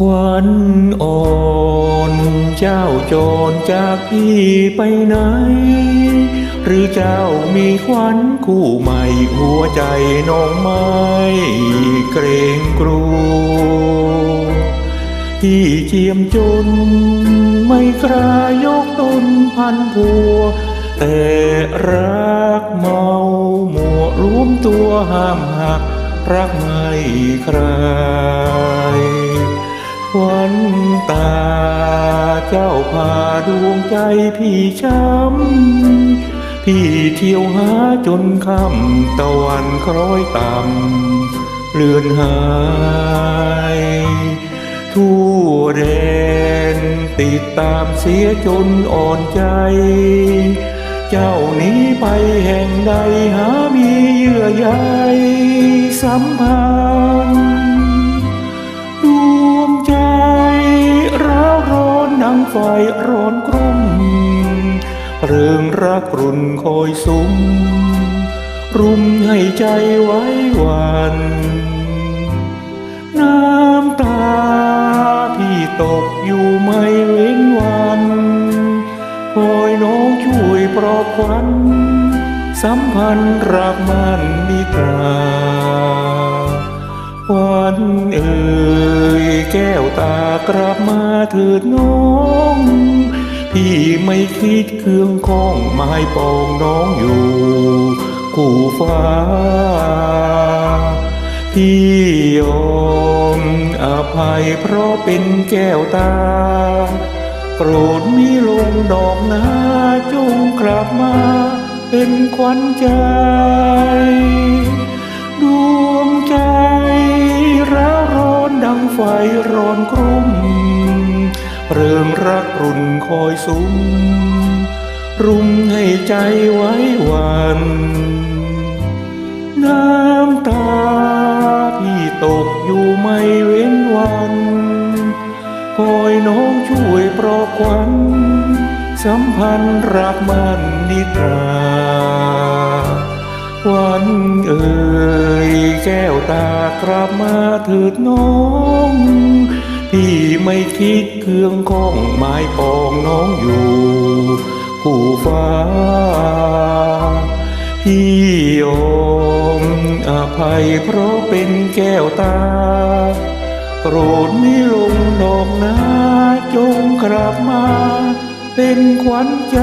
ควันอ่อนเจ้าโจรจากพี่ไปไหน หรือเจ้ามีควันคู่ใหม่หัวใจน้องไม่เกรงกลัวที่เจียมจน ไม่กล้ายกตนพันผัว แต่รักเมาหมัวรวมตัวห้ามหัก รักไม่ใคร วันตาเจ้าพาดวงใจพี่ช้ำ พี่เที่ยวหาจนค่ำตะวันคล้อยต่ำเลือนหาย ทั่วแดนติดตามเสียจนอ่อนใจ เจ้านี้ไปแห่งใดหามีเยื่อใยสัมพันธ์ ไฟร้อนกรุ่มเรื่องรักรุ่นคอยสุมรุมให้ใจไว้หวันน้ำตาพี่ตกอยู่ไม่เว้นวันคอยน้องช่วยปลอบขวัญสัมพันธ์รักมันนิตรา วันเอ่ยแก้วตากลับมาเถิดน้อง พี่ไม่คิดเครื่องข้องไม้ปองน้องอยู่คู่ฟ้า พี่ยอมอภัยเพราะเป็นแก้วตา โปรดมีลงดอกนาจงกลับมาเป็นขวัญใจ เริ่มรักรุ่นคอยสุมรุมให้ใจไว้หวัน น้ำตาพี่ตกอยู่ไม่เว้นวัน คอยน้องช่วยปลอบขวัญสัมพันธ์รักมันนิทราวันเอ่ยแก้วตากลับมาเถิดน้อง พี่ไม่คิดเครื่องข้องไม้ปองน้องอยู่คู่ฟ้า พี่ยอมอภัยเพราะเป็นแก้วตาโปรดไม่ลงดอกนาจงกลับมา เป็นขวัญใจ